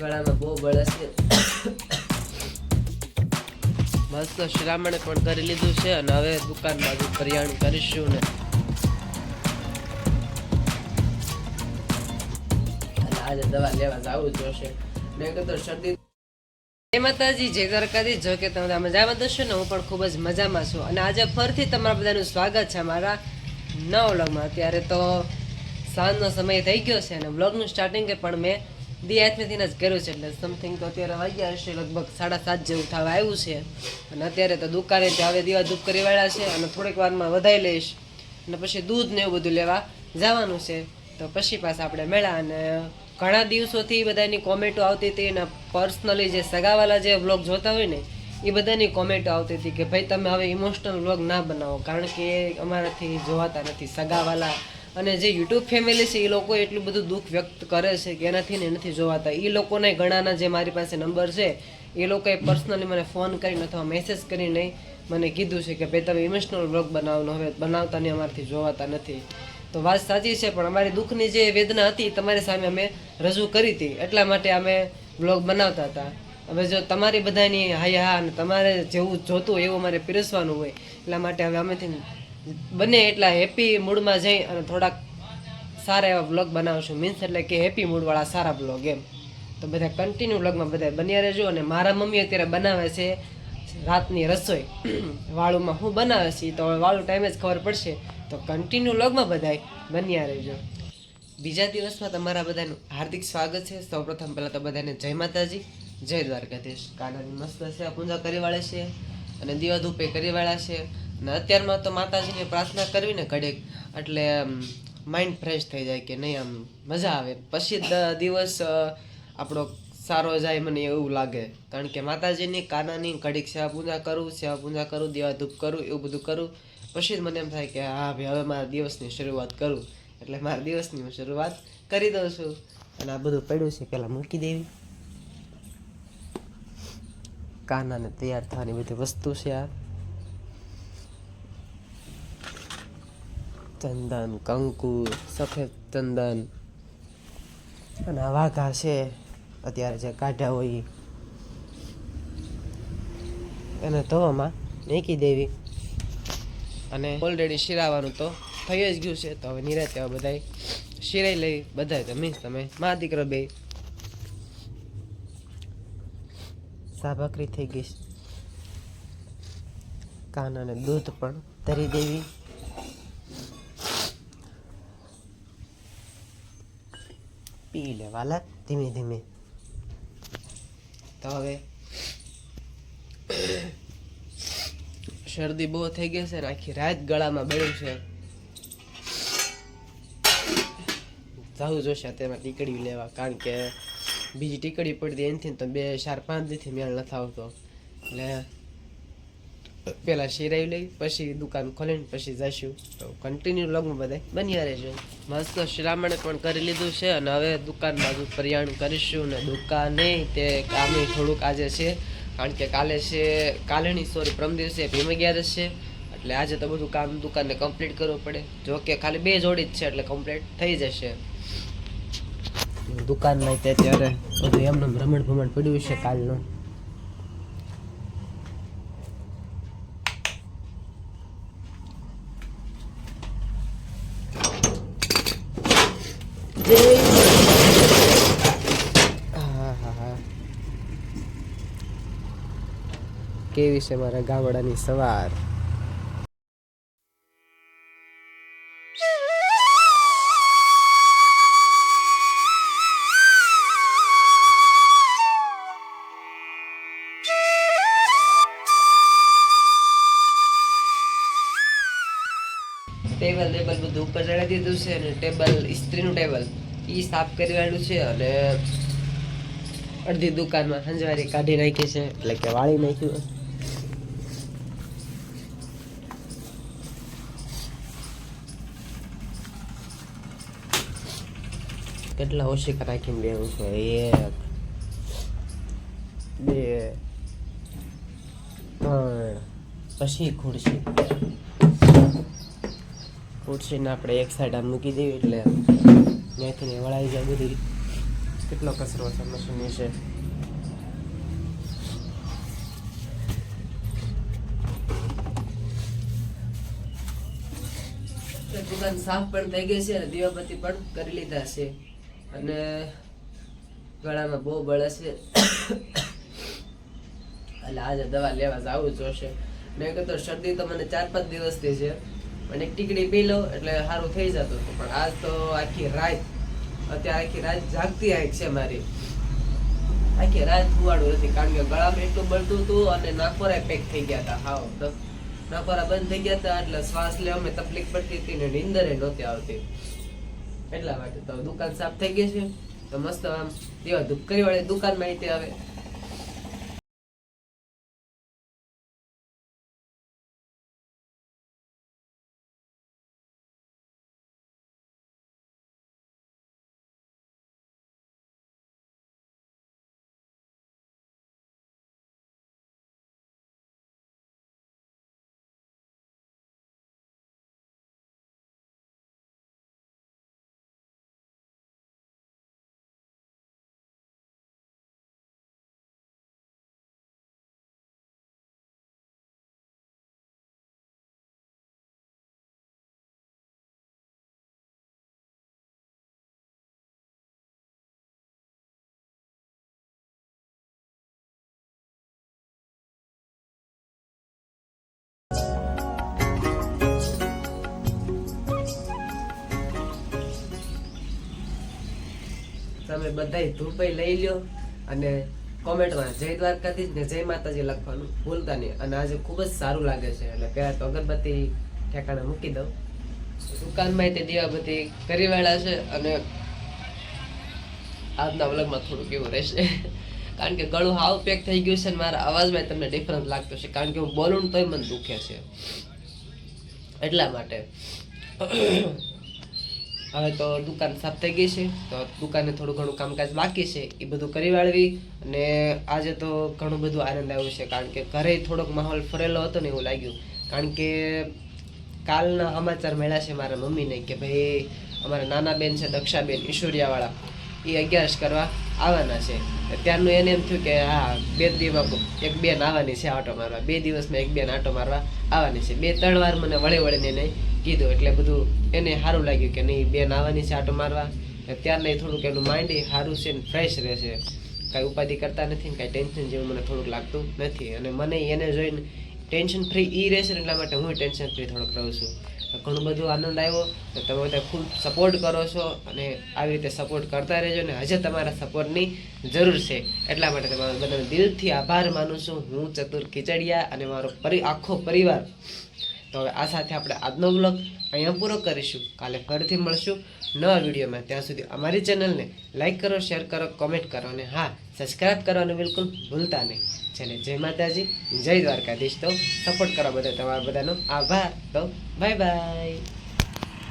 ગળામાં બહુ બળે છે મસ્ત શ્રામણે પણ કરી લીધું છે અને હવે દુકાન બાજુ કરિયાણું કરીશું ને. આજે દવા લેવા જવું જોશે. મેં કીધું શરદી જય માતાજી જય દ્વારકાધી જો કે તમે મજામાં દશો ને, હું પણ ખૂબ જ મજામાં છું. અને આજે ફરીથી તમારા બધાનું સ્વાગત છે મારા નવ વ્લોગમાં. અત્યારે તો સાંજનો સમય થઈ ગયો છે અને વ્લોગનું સ્ટાર્ટિંગ પણ મેં દી આથમેથીને જ કર્યું છે એટલે સમથિંગ તો અત્યારે વાગ્યા હશે, લગભગ સાડા સાત જેવું થવા આવ્યું છે. અને અત્યારે તો દુકાને હવે દીવા ધૂપ કરી છે અને થોડીક વારમાં વધાઈ લઈશ. અને પછી દૂધ એવું બધું લેવા જવાનું છે. તો પછી પાછા આપણે મેળા અને ઘણા દિવસોથી બધાની કોમેન્ટો આવતી હતી અને પર્સનલી જે સગાવાલા જે વ્લોગ જોતા હોય ને, એ બધાની કોમેન્ટો આવતી હતી કે ભાઈ તમે હવે ઇમોશનલ વ્લોગ ના બનાવો. કારણ કે અમારાથી જોવાતા નથી સગાવાલા. અને જે યુટ્યુબ ફેમિલી છે, એ લોકો એટલું બધું દુઃખ વ્યક્ત કરે છે કે એનાથી ને નથી જોવાતા. એ લોકોને ઘણાના જે મારી પાસે નંબર છે, એ લોકોએ પર્સનલી મને ફોન કરીને અથવા મેસેજ કરીને મને કીધું છે કે, ભાઈ, તમે ઇમોશનલ વ્લોગ બનાવવાનો, હવે બનાવતા ને અમારાથી જોવાતા નથી. તો વાત સાચી છે, પણ અમારી દુઃખની જે વેદના હતી તમારી સામે અમે રજૂ કરી હતી. એટલા માટે અમે બ્લોગ બનાવતા હતા. હવે જો તમારી બધાની હાય હા અને તમારે જેવું જોતું એવું અમારે પીરસવાનું હોય, એટલા માટે હવે અમેથી બને એટલા હેપી મૂડમાં જઈ અને થોડાક સારા એવા બ્લોગ બનાવશું. મીન્સ એટલે કે હેપી મૂડવાળા સારા બ્લોગ એમ. તો બધા કન્ટિન્યુ બ્લોગમાં બધા બન્યા રહેજો અને મારા મમ્મી અત્યારે બનાવે છે રાતની રસોઈ. વાળુમાં હું બનાવે છે તો હવે વાળું ટાઈમે જ ખબર પડશે. તો કન્ટિન્યુ લોગમાં બધાય બન્યા રહેજો. બીજા દિવસમાં તમારા બધાનું હાર્દિક સ્વાગત છે. સૌપ્રથમ પહેલાં તો બધાને જય માતાજી, જય દ્વારકાધીશ. કાનાની મસ્ત છે પૂજા કરી વાળે છે અને દીવા ધૂપે કરી વાળા છે. અને અત્યારમાં તો માતાજીને પ્રાર્થના કરવી ને ઘડીક એટલે માઇન્ડ ફ્રેશ થઈ જાય કે નહીં, આમ, મજા આવે. પછી દિવસ આપણો સારો જાય મને એવું લાગે. કારણ કે માતાજીની કાનાની ઘડીક સેવા પૂજા કરું, સેવા પૂજા કરું, દેવા ધૂપ કરું, એવું બધું કરું. પછી જ મને એમ થાય કે, હા, ભાઈ, હવે મારા દિવસની શરૂઆત કરું. એટલે મારા દિવસની હું શરૂઆત કરી દઉં છું. અને આ બધું પડ્યું છે પહેલાં મૂકી દેવી. કાનાને તૈયાર થવાની બધી વસ્તુ છે આ. ચંદન, કંકુ, સફેદ ચંદન અને વાઘા છે અત્યારે જે કાઢ્યા હોય. એને ધોવામાં મેકી દેવી. અને ઓલરેડી શિરાવાનું તો થઈ જ ગયું છે, તો હવે નિરાતે હવે બધાય શિરાઈ લઈ બધાય તો મીન્સ તમે. મા દીકરો બે. સાભાકરી થઈ ગઈ કાન કાનાને દૂધ પણ ધરી દેવી. પી લે ધીમે ધીમે. તો હવે શરદી બહુ થઈ ગઈ છે ને આખી રાત ગળામાં બળ્યું છે. જવું જોશે તેમાં ટીકડી લેવા, કારણ કે બીજી ટીકડી પડતી એનથી તો બે, ચાર, પાંચ દીથી મેળ નથી આવતો. એટલે પેલા શિરાવી લઈ, પછી દુકાન ખોલીને પછી જઈશું તો કન્ટિન્યુ લોગમાં બધા બન્યા રહેજો. મસ્ત શ્રામણે પણ કરી લીધું છે અને હવે દુકાન બાજુ કરિયાણું કરીશું ને દુકાને તે કામે થોડુંક આજે છે. કારણ કે કાલે છે, કાલેની સોરી પ્રમ દિવસે ભીમ અગિયારસ છે. એટલે આજે તો બધું કામ દુકાનને કમ્પ્લીટ કરવું પડે. જો કે ખાલી બે જોડી જ છે એટલે કમ્પ્લીટ થઈ જશે. દુકાનમાં તે ત્યારે બધું એમને ભ્રમણ ભ્રમણ પડ્યું છે કાલનું. કેવી છે મારા ગામડાની સવાર? ટેબલ ટેબલ બધું ઉપર ચડાવી દીધું છે અને ટેબલ ઇસ્ત્રીનું ટેબલ એ સાફ કરી વાળ્યું છે અને અડધી દુકાનમાં સંજવારી કાઢી નાખી છે. એટલે કે વાળી નાખ્યું કેટલા ઓશિકા રાખીને બેવું છે? એક બે ત્રણ. પછી ખુરશી. ખુરશીને આપણે એક સાઈડ આમ મૂકી દેવી એટલે ત્યાંથી વળાઈ જાય બધી. કેટલો કચરો છે? મશીન એટલે દુકાન સાફ પણ થઈ ગઈ છે અને દીવાબત્તી પણ કરી લીધા છે. અને ગળામાં બહુ બળે છે. એટલે આજે દવા લેવા જવું જોશે. મેં કીધું શરદી તો મને ચાર પાંચ દિવસથી છે. પણ એક ટીકડી પી લો એટલે સારું થઈ જતું હતું. પણ આજ તો આખી રાત અત્યારે આખી રાત જાગતી આંખ છે મારી. આખી રાત ફુવાડું નથી, કારણ કે ગળામાં એટલું બળતું હતું અને નાકોરા પેક થઈ ગયા હતા. હાવ નાકોરા બંધ થઈ ગયા હતા, એટલે શ્વાસ લેવામાં તકલીફ પડતી હતી ને નીંદરે નહોતી આવતી. એટલા માટે તો દુકાન સાફ થઈ ગઈ છે. તો મસ્ત આમ, એવા ધુપકરી વાળી દુકાનમાં આવી હવે તમે બધા ધૂપઈ લઈ લ્યો અને કોમેન્ટમાં જય દ્વારકાધીશ ને જય માતાજી લખવાનું ભૂલતા નહીં. અને આજે ખૂબ જ સારું લાગે છે. એટલે પહેલાં તો અગરબત્તી ઠેકાણે મૂકી દઉં. દુકાનમાં તે દીવાબત્તી કરી વાળા છે અને આજના વ્લોગમાં થોડુંક એવું રહેશે. કારણ કે ગળું હાવ પેક થઈ ગયું છે અને મારા અવાજમાં તમને ડિફરન્સ લાગતો છે કારણ કે હું બોલું તોય મને દુખે છે. એટલા માટે હવે તો દુકાન સાફ થઈ ગઈ છે. તો દુકાને થોડું ઘણું કામકાજ બાકી છે. એ બધું કરી વાળવી અને આજે તો ઘણું બધું આનંદ આવ્યો છે. કારણ કે ઘરે થોડોક માહોલ ફરેલો હતો ને એવું લાગ્યું. કારણ કે કાલના સમાચાર મળ્યા છે મારા મમ્મીને કે ભાઈ, અમારા નાના બેન છે, દક્ષાબેન, ઈશ્વરિયાવાળા, એ અગિયારસ કરવા આવવાના છે. ત્યારનું એને એમ થયું કે હા, બે દિવસ એક બેન આવવાની છે આટો મારવા. બે દિવસમાં એક બેન આટો મારવા આવવાની છે. બે ત્રણ વાર મને વળે વળીને એને કીધું એટલે બધું એને સારું લાગ્યું કે નહીં, બેન આવવાની છે આટો મારવા. ત્યારને થોડુંક એનું માઇન્ડ સારું છે ને ફ્રેશ રહેશે. કાંઈ ઉપાધિ કરતા નથી કાંઈ ટેન્શન જેવું મને થોડુંક લાગતું નથી. અને મને એને જોઈને ટેન્શન ફ્રી એ રહેશે એટલા માટે હું ટેન્શન ફ્રી થોડોક રહું છું. ઘણું બધું આનંદ આવ્યો. તો તમે બધા ખૂબ સપોર્ટ કરો છો અને આવી રીતે સપોર્ટ કરતા રહેજો ને હજે તમારા સપોર્ટની જરૂર છે. એટલા માટે તમારો બધાને દિલથી આભાર માનું છું. હું ચતુર ખીચડિયા અને મારો પરિ, આખો પરિવાર તો હવે આ સાથે આપણે આજનો બ્લોગ અહીંયા પૂરો કરીશું. કાલે ફરીથી મળશું નવા વિડીયોમાં. ત્યાં સુધી અમારી ચેનલને લાઈક કરો શેર કરો કોમેન્ટ કરો અને હા સબસ્ક્રાઈબ કરવાનું બિલકુલ ભૂલતા નહીં. ચલે, જય માતાજી, જય દ્વારકાધીશ. તો સપોર્ટ કરો બધા તમારા બધાનો. આભાર. તો બાય બાય